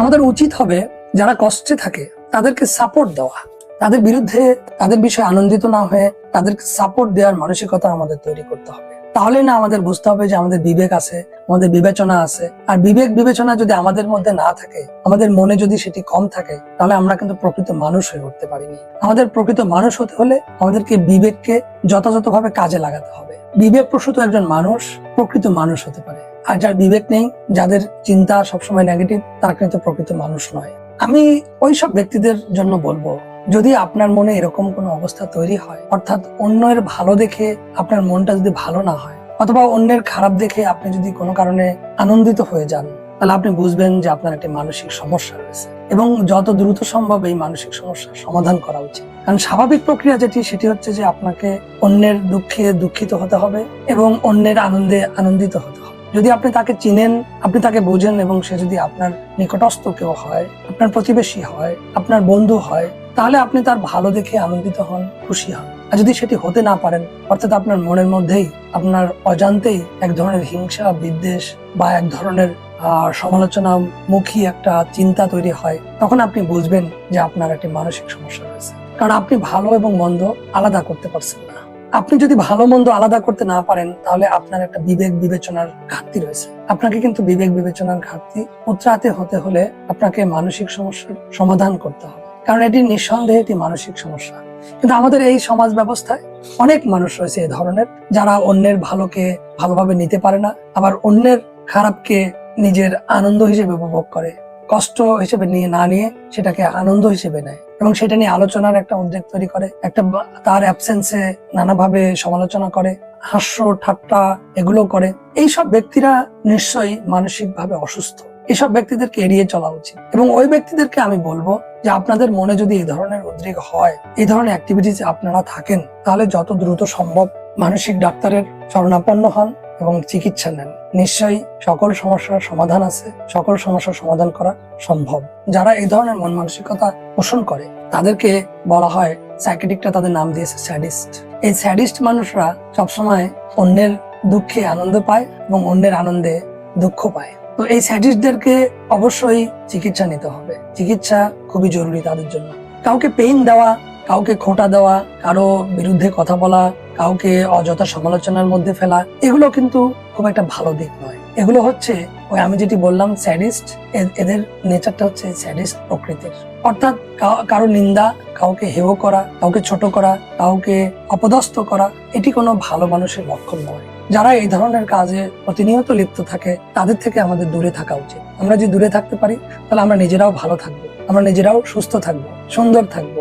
আমাদের উচিত হবে যারা কষ্টে থাকে তাদেরকে সাপোর্ট দেওয়া। তাদের বিরুদ্ধে তাদের বিষয়ে আনন্দিত না হয়ে তাদেরকে সাপোর্ট দেওয়ার মানসিকতা আমাদের তৈরি করতে হবে। তাহলে না আমাদের বুঝতে হবে যে আমাদের বিবেক আছে, আমাদের বিবেচনা আছে। আর বিবেক বিবেচনা যদি আমাদের মধ্যে না থাকে, আমাদের মনে যদি সেটি কম থাকে, তাহলে আমরা কিন্তু প্রকৃত মানুষ হয়ে উঠতে পারিনি। আমাদের প্রকৃত মানুষ হতে হলে আমাদেরকে বিবেককে যথাযথভাবে কাজে লাগাতে হবে। বিবেক প্রসূত একজন মানুষ প্রকৃত মানুষ হতে পারে। আর যার বিবেক নেই, যাদের চিন্তা সবসময় নেগেটিভ তারা কিন্তু প্রকৃত মানুষ নয়। আমি ওই সব ব্যক্তিদের জন্য বলব, যদি আপনার মনে এরকম কোনো অবস্থা তৈরি হয়, অর্থাৎ অন্যের ভালো দেখে আপনার মনটা যদি ভালো না হয়, অথবা অন্যের খারাপ দেখে আপনি যদি কোনো কারণে আনন্দিত হয়ে যান, তাহলে আপনি বুঝবেন যে আপনার একটি মানসিক সমস্যা রয়েছে। এবং যত দ্রুত সম্ভব এই মানসিক সমস্যার সমাধান করা উচিত। কারণ স্বাভাবিক প্রক্রিয়া যেটি, সেটি হচ্ছে যে আপনাকে অন্যের দুঃখে দুঃখিত হতে হবে এবং অন্যের আনন্দে আনন্দিত হতে হবে। যদি আপনি তাকে চিনেন, আপনি তাকে বোঝেন এবং সে যদি আপনার নিকটস্থ কেউ হয়, আপনার প্রতিবেশী হয়, আপনার বন্ধু হয়, তাহলে আপনি তার ভালো দেখে আনন্দিত হন, খুশি হন। আর যদি সেটি হতে না পারেন, অর্থাৎ আপনার মনের মধ্যেই, আপনার অজান্তেই এক ধরনের হিংসা, বিদ্বেষ বা এক ধরনের সমালোচনামুখী একটা চিন্তা তৈরি হয়, তখন আপনি বুঝবেন যে আপনার একটি মানসিক সমস্যা রয়েছে। কারণ আপনি ভালো এবং মন্দ আলাদা করতে পারছেন আপনি যদি ভালো মন্দ আলাদা করতে না পারেন, তাহলে আপনার একটা বিবেক বিবেচনার ঘাটতি রয়েছে। আপনাকে কিন্তু বিবেক বিবেচনার ঘাটতি উত্রাতে হতে হলে আপনাকে মানসিক সমস্যার সমাধান করতে হবে। কারণ এটি নিঃসন্দেহে একটি মানসিক সমস্যা। কিন্তু আমাদের এই সমাজ ব্যবস্থায় অনেক মানুষ রয়েছে এই ধরনের, যারা অন্যের ভালোকে ভালোভাবে নিতে পারে না, আবার অন্যের খারাপকে নিজের আনন্দ হিসেবে উপভোগ করে। কষ্ট হিসেবে নিয়ে না নিয়ে সেটাকে আনন্দ হিসেবে নেয় এবং সেটা নিয়ে আলোচনার একটা উদ্যোগ তৈরি করে, একটা তার অ্যাবসেন্সে নানাভাবে সমালোচনা করে, হাস্য, ঠাট্টা এগুলো করে। এইসব ব্যক্তিরা নিশ্চয়ই মানসিকভাবে অসুস্থ। এসব ব্যক্তিদেরকে এড়িয়ে চলা উচিত। এবং ওই ব্যক্তিদেরকে আমি বলব যে আপনাদের মনে যদি এই ধরনের উদ্রেক হয় এই ধরনের অ্যাক্টিভিটিস আপনারা থাকেন, তাহলে যত দ্রুত সম্ভব মানসিক ডাক্তারের শরণাপন্ন হন। এবং চিকিৎসা নেন। নিশ্চয়ই সকল সমস্যার সমাধান আছে, সকল সমস্যার সমাধান করা সম্ভব। যারা এই ধরনের মন মানসিকতা পোষণ করে, তাদেরকে বলা হয় সাইকেটিকটা তাদের নাম দিয়েছে স্যাডিস্ট। এই স্যাডিস্ট মানুষরা সবসময় অন্যের দুঃখে আনন্দ পায় এবং অন্যের আনন্দে দুঃখ পায়। তো এই স্যাডিস্টদেরকে অবশ্যই চিকিৎসা নিতে হবে। চিকিৎসা খুবই জরুরি তাদের জন্য। কাউকে পেইন দেওয়া কাউকে খোঁটা দেওয়া, কারও বিরুদ্ধে কথা বলা, কাউকে অযথা সমালোচনার মধ্যে ফেলা, এগুলো কিন্তু খুব একটা ভালো দিক নয়। এগুলো হচ্ছে ওই আমি যেটি বললাম, স্যাডিস্ট এদের নেচারটা হচ্ছে স্যাডিস্ট প্রকৃতির। অর্থাৎ কারও নিন্দা, কাউকে হেয় করা, কাউকে ছোট করা, কাউকে অপদস্থ করা, এটি কোনো ভালো মানুষের লক্ষণ নয়। যারা এই ধরনের কাজে প্রতিনিয়ত লিপ্ত থাকে, তাদের থেকে আমাদের দূরে থাকা উচিত। আমরা যদি দূরে থাকতে পারি, তাহলে আমরা নিজেরাও ভালো থাকব, আমরা নিজেরাও সুস্থ থাকব, সুন্দর থাকব।